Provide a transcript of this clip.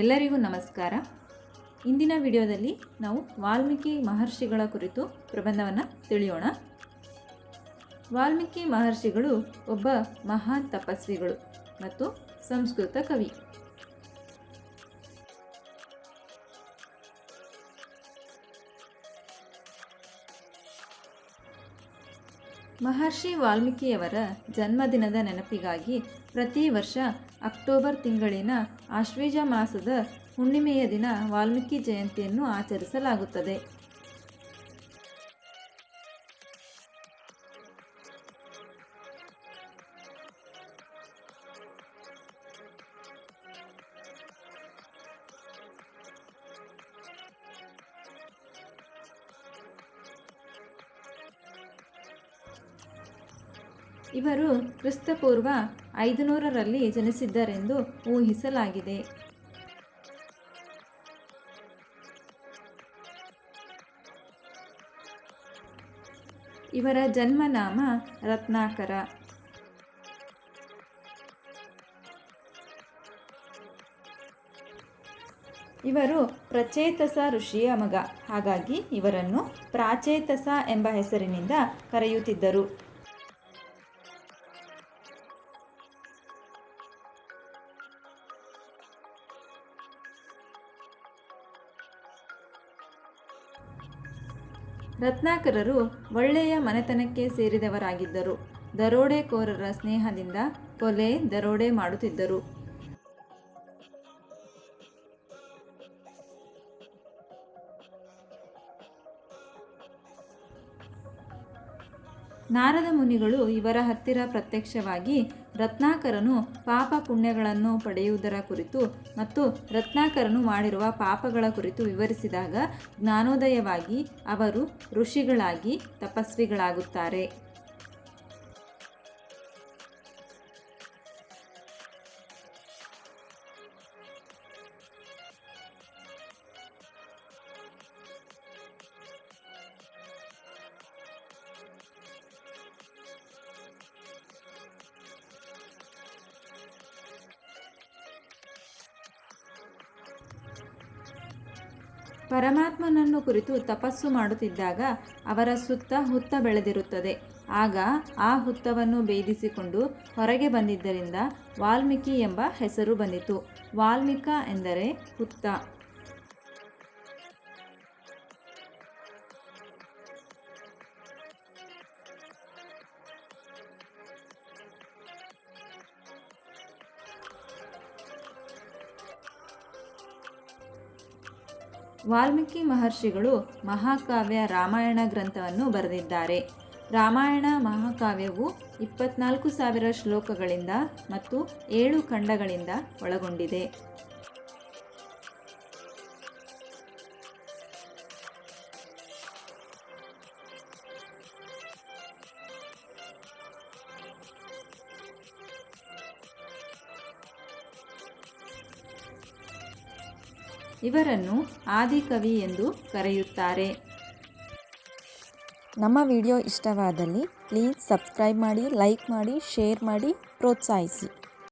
ಎಲ್ಲರಿಗೂ ನಮಸ್ಕಾರ. ಇಂದಿನ ವಿಡಿಯೋದಲ್ಲಿ ನಾವು ವಾಲ್ಮೀಕಿ ಮಹರ್ಷಿಗಳ ಕುರಿತು ಪ್ರಬಂಧವನ್ನು ತಿಳಿಯೋಣ. ವಾಲ್ಮೀಕಿ ಮಹರ್ಷಿಗಳು ಒಬ್ಬ ಮಹಾನ್ ತಪಸ್ವಿಗಳು ಮತ್ತು ಸಂಸ್ಕೃತ ಕವಿ. ಮಹರ್ಷಿ ವಾಲ್ಮೀಕಿಯವರ ಜನ್ಮದಿನದ ನೆನಪಿಗಾಗಿ ಪ್ರತಿ ವರ್ಷ ಅಕ್ಟೋಬರ್ ತಿಂಗಳಿನ ಆಶ್ವೇಜ ಮಾಸದ ಹುಣ್ಣಿಮೆಯ ದಿನ ವಾಲ್ಮೀಕಿ ಜಯಂತಿಯನ್ನು ಆಚರಿಸಲಾಗುತ್ತದೆ. ಇವರು ಕ್ರಿಸ್ತಪೂರ್ವ ಐದುನೂರರಲ್ಲಿ ಜನಿಸಿದ್ದರೆಂದು ಊಹಿಸಲಾಗಿದೆ. ಇವರ ಜನ್ಮನಾಮ ರತ್ನಾಕರ. ಇವರು ಪ್ರಚೇತಸ ಋಷಿಯ ಮಗ. ಹಾಗಾಗಿ ಇವರನ್ನು ಪ್ರಾಚೇತಸ ಎಂಬ ಹೆಸರಿನಿಂದ ಕರೆಯುತ್ತಿದ್ದರು. ರತ್ನಾಕರರು ಒಳ್ಳೆಯ ಮನೆತನಕ್ಕೆ ಸೇರಿದವರಾಗಿದ್ದರು. ದರೋಡೆಕೋರರ ಸ್ನೇಹದಿಂದ ಕೊಲೆ ದರೋಡೆ ಮಾಡುತ್ತಿದ್ದರು. ನಾರದ ಮುನಿಗಳು ಇವರ ಹತ್ತಿರ ಪ್ರತ್ಯಕ್ಷವಾಗಿ ರತ್ನಾಕರನು ಪಾಪ ಪುಣ್ಯಗಳನ್ನು ಪಡೆಯುವುದರ ಕುರಿತು ಮತ್ತು ರತ್ನಾಕರನು ಮಾಡಿರುವ ಪಾಪಗಳ ಕುರಿತು ವಿವರಿಸಿದಾಗ ಜ್ಞಾನೋದಯವಾಗಿ ಅವರು ಋಷಿಗಳಾಗಿ ತಪಸ್ವಿಗಳಾಗುತ್ತಾರೆ. ಪರಮಾತ್ಮನನ್ನು ಕುರಿತು ತಪಸ್ಸು ಮಾಡುತ್ತಿದ್ದಾಗ ಅವರ ಸುತ್ತ ಹುತ್ತ ಬೆಳೆದಿರುತ್ತದೆ. ಆಗ ಆ ಹುತ್ತವನ್ನು ಭೇದಿಸಿಕೊಂಡು ಹೊರಗೆ ಬಂದಿದ್ದರಿಂದ ವಾಲ್ಮೀಕಿ ಎಂಬ ಹೆಸರು ಬಂದಿತು. ವಾಲ್ಮೀಕ ಎಂದರೆ ಹುತ್ತ. ವಾಲ್ಮೀಕಿ ಮಹರ್ಷಿಗಳು ಮಹಾಕಾವ್ಯ ರಾಮಾಯಣ ಗ್ರಂಥವನ್ನು ಬರೆದಿದ್ದಾರೆ. ರಾಮಾಯಣ ಮಹಾಕಾವ್ಯವು ಇಪ್ಪತ್ನಾಲ್ಕು ಸಾವಿರ ಶ್ಲೋಕಗಳಿಂದ ಮತ್ತು ಏಳು ಖಂಡಗಳಿಂದ ಒಳಗೊಂಡಿದೆ. ಇವರನ್ನು ಆದಿಕವಿ ಎಂದು ಕರೆಯುತ್ತಾರೆ. ನಮ್ಮ ವಿಡಿಯೋ ಇಷ್ಟವಾದಲ್ಲಿ ಪ್ಲೀಸ್ ಸಬ್ಸ್ಕ್ರೈಬ್ ಮಾಡಿ, ಲೈಕ್ ಮಾಡಿ, ಶೇರ್ ಮಾಡಿ, ಪ್ರೋತ್ಸಾಹಿಸಿ.